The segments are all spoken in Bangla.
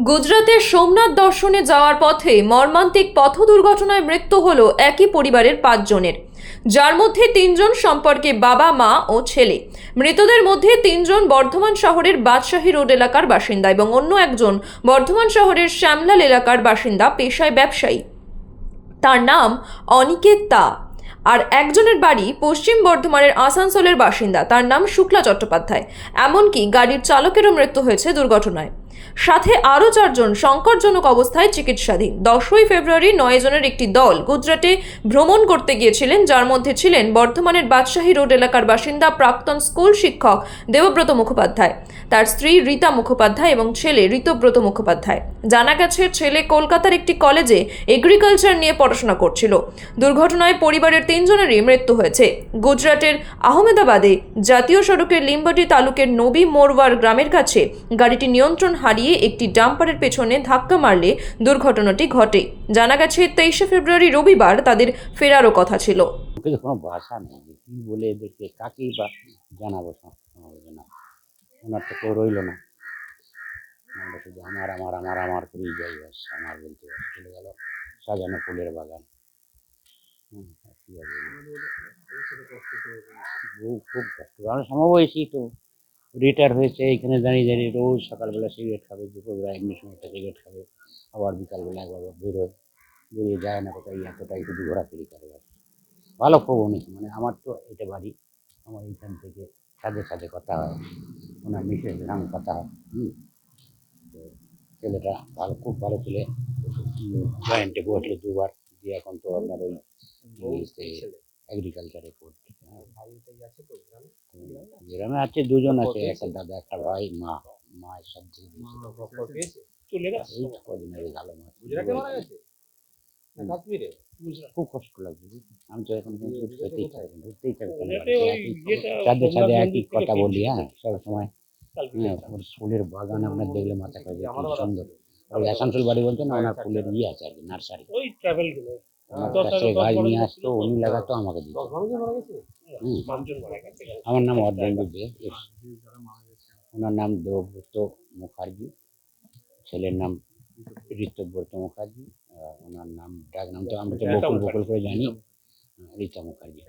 গুজরাতের সোমনাথ দর্শনে যাওয়ার পথে মর্মান্তিক পথ দুর্ঘটনায় মৃত্যু হল একই পরিবারের পাঁচজনের। যার মধ্যে তিনজন সম্পর্কে বাবা, মা ও ছেলে। মৃতদের মধ্যে তিনজন বর্ধমান শহরের বাদশাহী রোড এলাকার বাসিন্দা এবং অন্য একজন বর্ধমান শহরের শ্যামলাল এলাকার বাসিন্দা, পেশায় ব্যবসায়ী। তার নাম অনিকেত তা। আর একজনের বাড়ি পশ্চিম বর্ধমানের আসানসোলের বাসিন্দা। তার নাম শুক্লা চট্টোপাধ্যায়। এমনকি গাড়ির চালকেরও মৃত্যু হয়েছে দুর্ঘটনায়। সাথে আরও চারজন সংকটজনক অবস্থায় চিকিৎসাধীন। দশই ফেব্রুয়ারি নয় জনের একটি দল গুজরাটে ভ্রমণ করতে গিয়েছিলেন, যার মধ্যে ছিলেন বর্ধমানের বাদশাহী রোড এলাকার বাসিন্দা প্রাক্তন স্কুল শিক্ষক দেবব্রত মুখোপাধ্যায়। তার স্ত্রী রীতা মুখোপাধ্যায় এবং ছেলে ঋতব্রত মুখোপাধ্যায়। জানা গেছে, ছেলে কলকাতার একটি কলেজে এগ্রিকালচার নিয়ে পড়াশোনা করছিল। দুর্ঘটনায় পরিবারের তিনজনেরই মৃত্যু হয়েছে। গুজরাটের আহমেদাবাদে জাতীয় সড়কের লিম্বাটি তালুকের নবী মোরওয়ার গ্রামের কাছে গাড়িটি নিয়ন্ত্রণ হারিয়ে একটি ডাম্পারের পেছনে ধাক্কা মারলে দুর্ঘটনাটি ঘটে। জানা গেছে, তেইশে ফেব্রুয়ারি রবিবার তাদের ফেরারও কথা ছিল। কোনো ভাষা নেই কী বলে বা জানাব না, ওনার তো কেউ রইল না। শুধু আমার আমার আমার আমার করেই যাই বাস আমার বলতে চলে গেল সাজানো ফুলের বাগান। খুব কষ্ট সমবয়সী তো। রিটায়ার হয়েছে এখানে দাঁড়িয়ে দাঁড়িয়ে রোজ সকালবেলা সিগারেট খাবে দুপুরবেলা এমনি সময় একটা সিগারেট খাবে আবার বিকালবেলা একবার বেরোয় বেরিয়ে যায় না কোথায় এতটাই শুধু ঘোরাফেরি করে ভালো খুব উনি মানে আমার তো এটা বাড়ি আমার এইখান থেকে সাথে সাথে কথা হয় ওনার মিসেস সঙ্গে কথা হয় হুম? তো ছেলেটা ভালো খুব ভালো ছেলে জয়েন্টে বসল দুবার দিয়ে এখন তো আপনার ওই এগ্রিকালচারে পড়ছে। গ্রামে? আছে? দুজন আছে একটা দাদা একটা ভাই মা। মায়ের সব থেকে চলে গেছে? এই কদিন আগে গেল মা গুজরাটে মারা গেছে? খুব কষ্ট আমি তো এখন একই কথা। বলি হ্যাঁ? সব সময় হ্যাঁ ফুলের বাগান আপনার দেখলে মাথা কি সুন্দর। ওই আসানসোল বাড়ি বলতে না ওনার ফুলের ইয়ে আছে আর কি নার্সারি। ওই ট্রাভেলগুলো। আমার কাছে গাছ নিয়ে আসতো উনি লাগাতো আমাকে দিত। আমার নাম অর্ধেন্দু দে। ওনার নাম দেবব্রত মুখার্জি ছেলের নাম ঋতব্রত মুখার্জি ওনার নাম ডাক নাম তো আমরা তো বকুল বকুল করে জানি। হ্যাঁ, রীতা মুখার্জি।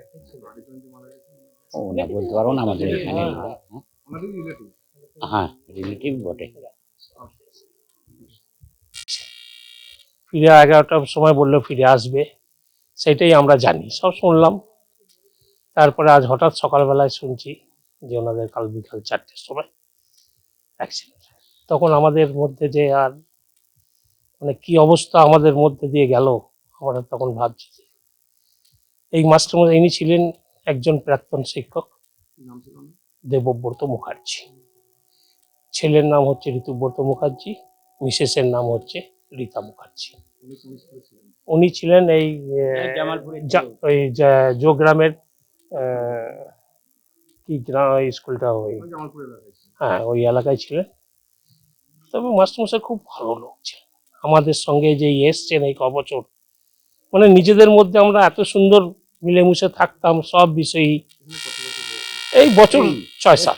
ও না বলতে পারব না আমাদের এখানে। হ্যাঁ। হ্যাঁ রিলেটিভ বটে। ফিরে এগারোটার সময় বলল ফিরে আসবে। সেটাই আমরা জানি। সব শুনলাম। তারপরে আজ হঠাৎ সকালবেলায় শুনছি যে ওনাদের কাল বিকাল চারটের সময় অ্যাক্সিডেন্ট তখন আমাদের মধ্যে যে আর মানে কি অবস্থা আমাদের মধ্যে দিয়ে গেল আমরা তখন ভাবছি যে এই মাস্টার মধ্যে ইনি ছিলেন একজন প্রাক্তন শিক্ষক। দেবব্রত মুখার্জি। ছেলের নাম হচ্ছে ঋতুব্রত মুখার্জি মিসেসের নাম হচ্ছে রীতা মুখার্জি। উনি ছিলেন? এই আহ, ওই আহ, কি গ্রাম স্কুলটা ওই হ্যাঁ ওই এলাকায় ছিলেন। তবে মাস্টারমশাই খুব ভালো লোক ছিলেন। আমাদের সঙ্গে যে এসছেন এই ক বছর মানে নিজেদের মধ্যে আমরা এত সুন্দর মিলেমিশে থাকতাম সব বিষয়ই। এই বছর ছয় সাত।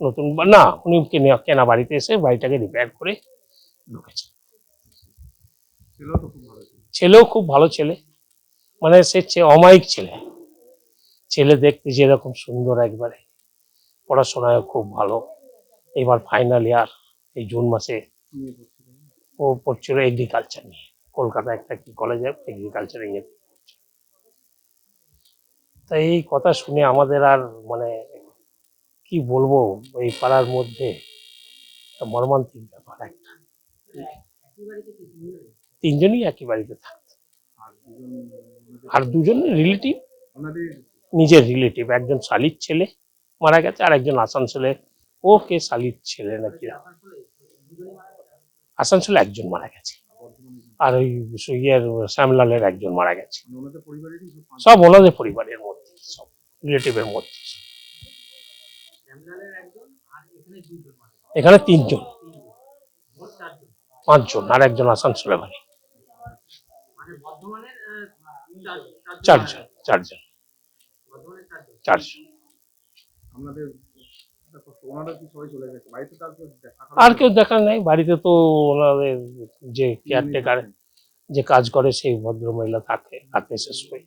নতুন না উনি কেনা বাড়িতে এসে বাড়িটাকে রিপেয়ার করে ঢুকেছে ছেলেও খুব ভালো ছেলে। মানে সে অমায়িক ছেলে। ছেলে দেখতে যেরকম সুন্দর একবারে। পড়াশোনায় খুব ভালো। এবার ফাইনাল ইয়ার এই জুন মাসে ও পড়ছিল এগ্রিকালচার নিয়ে। কলকাতা একটা কি কলেজে এগ্রিকালচার নিয়ে। তাই এই কথা শুনে আমাদের আর মানে কি বলব এই পাড়ার মধ্যে মর্মান্তিক ব্যাপার একটা তিনজনই একই বাড়িতে থাকতো। আর দুজন রিলেটিভ নিজের রিলেটিভ একজন শালির ছেলে মারা গেছে, আর একজন আসানসোলে। ও কে শালির ছেলে নাকি? আসানসোলে একজন মারা গেছে। আর ওই ইয়ের, শ্যামলালের একজন মারা গেছে। সব ওনাদের পরিবারের মধ্যে, সব রিলেটিভের মধ্যে। এখানে তিনজন। পাঁচজন আর একজন আসানসোলে বাড়ি চারজন চারজন। চারজন। আর কেউ দেখা দেখার নাই। বাড়িতে তো ওনাদের যে কেয়ারটেকার যে কাজ করে সেই ভদ্রমহিলা থাকে থাকে শেষ হয়ে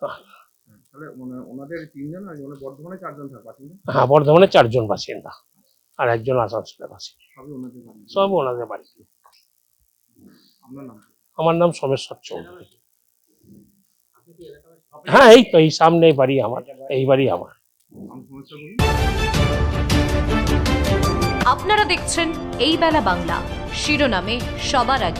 তাহলে ওনাদের তিনজন আর বর্ধমানে চারজন থাকে বাসিন্দা? হ্যাঁ বর্ধমানে চারজন বাসিন্দা। আর একজন আসানসোলের বাসিন্দা। সবই ওনাদের বাড়ি। সব ওনাদের বাড়ি। আপনার নাম? আমার নাম সোমেশ্বর চৌধুরী। হ্যাঁ এই তো এই সামনে বাড়ি আমার এই বাড়ি আমার। আপনারা দেখছেন এই বেলা বাংলা। শিরোনামে সবার আগে।